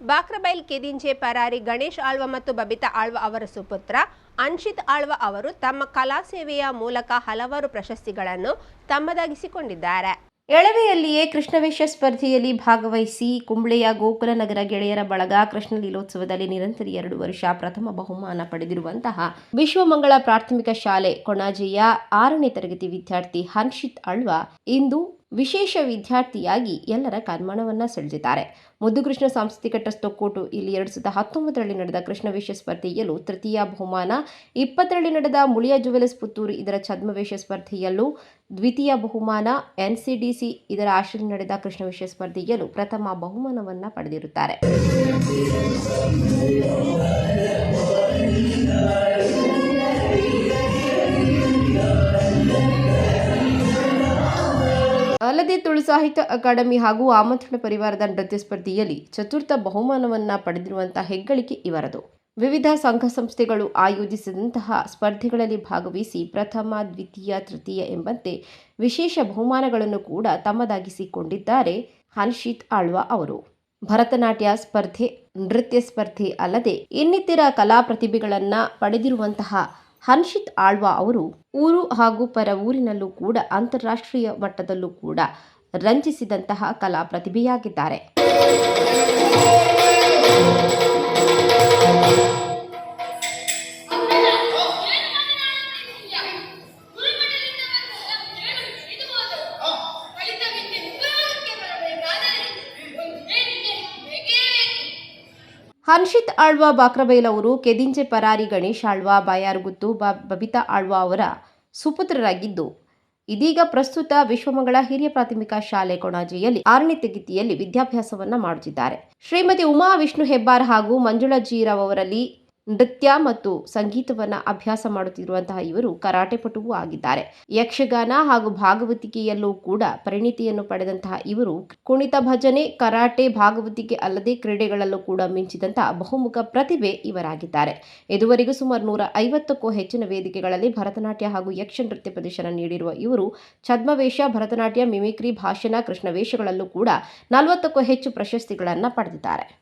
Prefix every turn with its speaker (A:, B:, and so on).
A: ಬಾಕ್ರಬೈಲ್ ಕೆದಿಂಜೆ ಪರಾರಿ ಗಣೇಶ್ ಆಳ್ವ ಮತ್ತು ಬಬಿತಾ ಆಳ್ವ ಅವರ ಸುಪುತ್ರ. ಅನ್ಶಿತ್ ಆಳ್ವ ಅವರು ತಮ್ಮ ಕಲಾ ಸೇವೆಯ ಮೂಲಕ ಹಲವಾರು ಪ್ರಶಸ್ತಿಗಳನ್ನು ತಮ್ಮದಾಗಿಸಿಕೊಂಡಿದ್ದಾರೆ. ಎಳವೆಯಲ್ಲಿಯೇ ಕೃಷ್ಣವೇಷ ಸ್ಪರ್ಧೆಯಲ್ಲಿ ಭಾಗವಹಿಸಿ ಕುಂಬ್ಳೆಯ ಗೋಕುಲ ನಗರ ಗೆಳೆಯರ ಬಳಗ ಕೃಷ್ಣ ಲೀಲೋತ್ಸವದಲ್ಲಿ ನಿರಂತರ ಎರಡು ವರ್ಷ ಪ್ರಥಮ ಬಹುಮಾನ ಪಡೆದಿರುವಂತಹ ವಿಶ್ವಮಂಗಳ ಪ್ರಾಥಮಿಕ ಶಾಲೆ ಕೊಣಾಜೆಯ ಆರನೇ ತರಗತಿ ವಿದ್ಯಾರ್ಥಿ ಹರ್ಷಿತ್ ಅಳ್ವ ಇಂದು ವಿಶೇಷ ವಿದ್ಯಾರ್ಥಿಯಾಗಿ ಎಲ್ಲರ ಕಣ್ಮನವನ್ನ ಸೆಳೆದಿದ್ದಾರೆ. ಮುದ್ದುಕೃಷ್ಣ ಸಾಂಸ್ಕೃತಿಕ ಟ್ರಸ್ಟ್ ಒಕ್ಕೂಟು ಇಲ್ಲಿ ಎರಡು ಸಾವಿರದ ಹತ್ತೊಂಬತ್ತರಲ್ಲಿ ನಡೆದ ಕೃಷ್ಣವೇಷ ಸ್ಪರ್ಧೆಯಲ್ಲೂ ತೃತೀಯ ಬಹುಮಾನ, ಇಪ್ಪತ್ತರಲ್ಲಿ ನಡೆದ ಮುಳಿಯ ಜುವೆಲಸ್ ಪುತ್ತೂರು ಇದರ ಛದ್ಮವೇಷ ಸ್ಪರ್ಧೆಯಲ್ಲೂ ದ್ವಿತೀಯ ಬಹುಮಾನ ಎನ್ಸಿಡಿಸಿ ಇದರ ಆಶ್ರಯ ನಡೆದ ಕೃಷ್ಣವೇಷ ಸ್ಪರ್ಧೆಯಲ್ಲೂ ಪ್ರಥಮ ಬಹುಮಾನವನ್ನ ಪಡೆದಿರುತ್ತಾರೆ. ಅಲ್ಲದೆ ತುಳು ಸಾಹಿತ್ಯ ಅಕಾಡೆಮಿ ಹಾಗೂ ಆಮಂತ್ರಣ ಪರಿವಾರದ ನೃತ್ಯ ಸ್ಪರ್ಧೆಯಲ್ಲಿ ಚತುರ್ಥ ಬಹುಮಾನವನ್ನ ಪಡೆದಿರುವಂತಹ ಹೆಗ್ಗಳಿಕೆ ಇವರದು. ವಿವಿಧ ಸಂಘ ಸಂಸ್ಥೆಗಳು ಆಯೋಜಿಸಿದಂತಹ ಸ್ಪರ್ಧೆಗಳಲ್ಲಿ ಭಾಗವಹಿಸಿ ಪ್ರಥಮ, ದ್ವಿತೀಯ, ತೃತೀಯ ಎಂಬಂತೆ ವಿಶೇಷ ಬಹುಮಾನಗಳನ್ನು ಕೂಡ ತಮ್ಮದಾಗಿಸಿಕೊಂಡಿದ್ದಾರೆ ಹನ್ಷಿತ್ ಆಳ್ವಾ ಅವರು. ಭರತನಾಟ್ಯ ಸ್ಪರ್ಧೆ, ನೃತ್ಯ ಸ್ಪರ್ಧೆ ಅಲ್ಲದೆ ಇನ್ನಿತರ ಕಲಾ ಪ್ರತಿಭೆಗಳನ್ನ ಪಡೆದಿರುವಂತಹ ಹನ್ಷಿತ್ ಆಳ್ವಾ ಅವರು ಊರು ಹಾಗೂ ಪರ ಊರಿನಲ್ಲೂ ಕೂಡ ಅಂತಾರಾಷ್ಟ್ರೀಯ ಮಟ್ಟದಲ್ಲೂ ಕೂಡ ರಂಜಿಸಿದಂತಹ ಕಲಾ ಪ್ರತಿಭೆಯಾಗಿದ್ದಾರೆ ಹನ್ಷಿತ್ ಆಳ್ವಾ ಬಾಕ್ರಬೈಲ್ ಅವರು ಕೆದಿಂಚೆ ಪರಾರಿ ಗಣೇಶ್ ಆಳ್ವಾ ಬಾಯಾರುಗುತ್ತು ಬಬಿತಾ ಆಳ್ವಾ ಅವರ ಸುಪುತ್ರರಾಗಿದ್ದು, ಇದೀಗ ಪ್ರಸ್ತುತ ವಿಶ್ವಮಂಗಳ ಹಿರಿಯ ಪ್ರಾಥಮಿಕ ಶಾಲೆ ಕೊಣಾಜಿಯಲ್ಲಿ ಆರನೇ ತರಗತಿಯಲ್ಲಿ ವಿದ್ಯಾಭ್ಯಾಸವನ್ನ ಮಾಡುತ್ತಿದ್ದಾರೆ. ಶ್ರೀಮತಿ ಉಮಾ ವಿಷ್ಣು ಹೆಬ್ಬಾರ್ ಹಾಗೂ ಮಂಜುಳಾ ಜೀರಾವ್ ಅವರಲ್ಲಿ ನೃತ್ಯ ಮತ್ತು ಸಂಗೀತವನ್ನ ಅಭ್ಯಾಸ ಮಾಡುತ್ತಿರುವಂತಹ ಇವರು ಕರಾಟೆ ಪಟುವೂ ಆಗಿದ್ದಾರೆ. ಯಕ್ಷಗಾನ ಹಾಗೂ ಭಾಗವತಿಕೆಯಲ್ಲೂ ಕೂಡ ಪರಿಣಿತಿಯನ್ನು ಪಡೆದಂತಹ ಇವರು ಕುಣಿತ ಭಜನೆ, ಕರಾಟೆ, ಭಾಗವತಿಕೆ ಅಲ್ಲದೆ ಕ್ರೀಡೆಗಳಲ್ಲೂ ಕೂಡ ಮಿಂಚಿದಂತಹ ಬಹುಮುಖ ಪ್ರತಿಭೆ ಇವರಾಗಿದ್ದಾರೆ. ಇದುವರೆಗೂ ಸುಮಾರು ನೂರ ಐವತ್ತಕ್ಕೂ ಹೆಚ್ಚಿನ ವೇದಿಕೆಗಳಲ್ಲಿ ಭರತನಾಟ್ಯ ಹಾಗೂ ಯಕ್ಷ ನೃತ್ಯ ಪ್ರದರ್ಶನ ನೀಡಿರುವ ಇವರು ಛದ್ಮವೇಷ, ಭರತನಾಟ್ಯ, ಮಿಮಿಕ್ರಿ, ಭಾಷಣ ಕೃಷ್ಣ ವೇಷಗಳಲ್ಲೂ ಕೂಡ ನಲವತ್ತಕ್ಕೂ ಹೆಚ್ಚು ಪ್ರಶಸ್ತಿಗಳನ್ನು ಪಡೆದಿದ್ದಾರೆ.